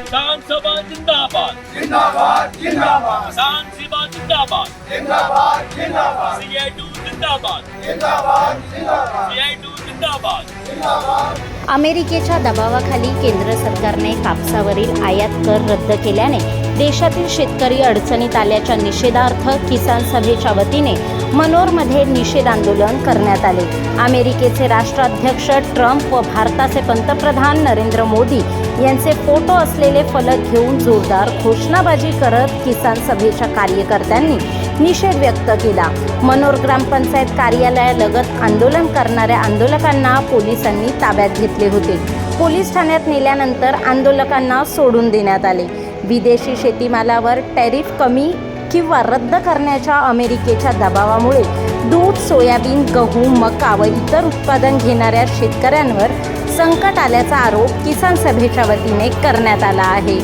किसान सभा जिंदाबाद. जिंदाबाद जिंदाबाद. किसान सभा जिंदाबाद. जिंदाबाद जिंदाबाद. सीआईटू जिंदाबाद. जिंदाबाद जिंदाबाद. सीआईटू जिंदाबाद. जिंदाबाद. अमेरिकेच्या दबावाखाली केंद्र सरकारने कापसावरील आयात कर रद्द केल्याने देशातील शेतकरी अडचणीत आल्याच्या निषेधार्थ किसान सभेच्या वतीने मनोरमध्ये निषेध आंदोलन करण्यात आले. अमेरिकेचे राष्ट्राध्यक्ष ट्रम्प व भारताचे पंतप्रधान नरेंद्र मोदी यांचे फोटो असलेले फलक घेऊन जोरदार घोषणाबाजी करत किसान सभेच्या कार्यकर्त्यांनी निषेध व्यक्त केला. मनोर ग्रामपंचायत कार्यालयालगत आंदोलन करणाऱ्या आंदोलकांना पोलिसांनी ताब्यात घेतले होते. पोलीस ठाण्यात नेल्यानंतर आंदोलकांना सोडून देण्यात आले. विदेशी शेतीमालावर टॅरिफ कमी किंवा रद्द करण्याच्या अमेरिकेच्या दबावामुळे दूध सोयाबीन गहू मका व इतर उत्पादन घेणाऱ्या शेतकऱ्यांवर संकट आल्याचा आरोप किसान सभेच्या वतीने करण्यात आला आहे.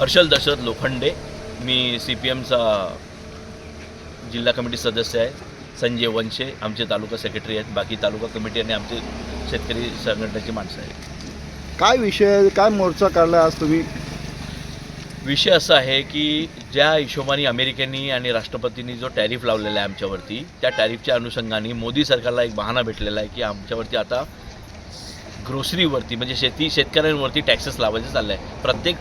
हर्षल दशरथ लोखंडे. मी सी पी एमचा जिल्हा कमिटी सदस्य आहे. संजय वंशे आमचे तालुका सेक्रेटरी आहेत. बाकी तालुका कमिटी आणि आमचे शेतकरी संघटनेची माणसं आहेत. काय विषय काय मोर्चा काढला आज तुम्ही? विषय असा आहे की ज्या हिशोबाने अमेरिकेनी आणि राष्ट्रपतींनी जो टॅरिफ लावलेला आहे आमच्यावरती त्या टॅरिफच्या अनुषंगाने मोदी सरकारला एक बहाणा भेटलेला आहे की आमच्यावरती आता ग्रोसरीवरती म्हणजे शेती शेतकऱ्यांवरती टॅक्सेस लावायचं चाललं आहे. प्रत्येक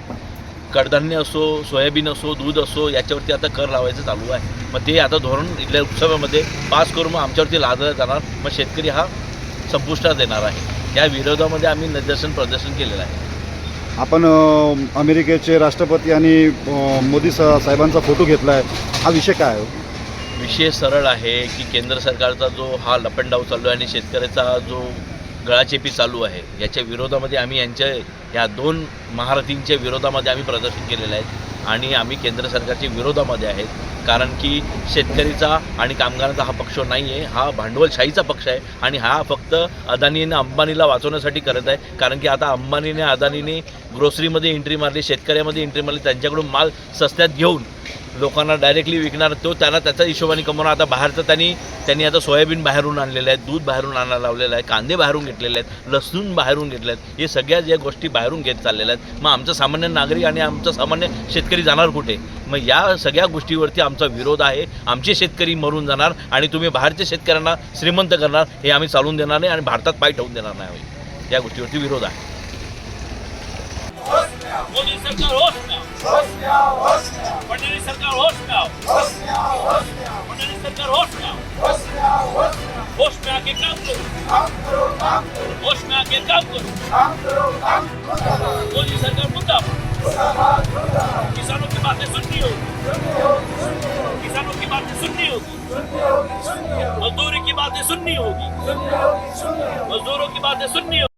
कडधान्य असो सोयाबीन असो दूध असो याच्यावरती आता कर लावायचं चालू आहे. मग ते आता धोरण इथल्या उत्सवामध्ये पास करून मग आमच्यावरती लादला जाणार मग शेतकरी हा संपुष्टात येणार आहे. या विरोधामध्ये आम्ही निदर्शन प्रदर्शन केलेलं आहे. आपण अमेरिकेचे राष्ट्रपती आणि मोदी सा साहेबांचा फोटो घेतला आहे हा विषय काय आहे हो? विषय सरळ आहे की केंद्र सरकारचा जो हा लपंडाव चालू आहे आणि शेतकऱ्याचा जो गळाचेपी चालू आहे. याच्या विरोधामध्ये आम्ही यांच्या या दोन महारथींच्या विरोधामध्ये आम्ही प्रदर्शन केलेलं आहे आणि आम्ही केंद्र सरकारच्या विरोधामध्ये आहेत. कारण की शेतकरीचा आणि कामगारांचा हा पक्ष नाही आहे हा भांडवलशाहीचा पक्ष आहे आणि हा फक्त अदानीने अंबानीला वाचवण्यासाठी करत आहे. कारण की आता अंबानीने अदानीने ग्रोसरीमध्ये एंट्री मारली शेतकऱ्यामध्ये एंट्री मारली त्यांच्याकडून माल सस्त्यात घेऊन लोकांना डायरेक्टली विकणार तो त्याला त्याच्या हिशोबाने कमवणार. आता बाहेरचं त्यांनी त्यांनी आता सोयाबीन बाहेरून आणलेलं आहे दूध बाहेरून आणायला लावलेलं आहे कांदे बाहेरून घेतलेले आहेत लसूण बाहेरून घेतले आहेत. हे सगळ्या ज्या गोष्टी बाहेरून घेत चाललेल्या आहेत. मग आमचा सामान्य नागरिक आणि आमचा सामान्य शेतकरी जाणार कुठे? मग या सगळ्या गोष्टीवरती आमचा विरोध आहे. आमचे शेतकरी मरून जाणार आणि तुम्ही बाहेरच्या शेतकऱ्यांना श्रीमंत करणार हे आम्ही चालून देणार नाही आणि भारतात पाय ठेवून देणार नाही आम्ही. या गोष्टीवरती विरोध आहे. होश काम करो। होश में आके काम करो। मोदी सरकार मुद्दा किसानों की बातें सुननी होगी। किसानों की बातें सुननी होगी। मजदूरी की बातें सुननी होगी। मजदूरों की बातें सुननी होगी।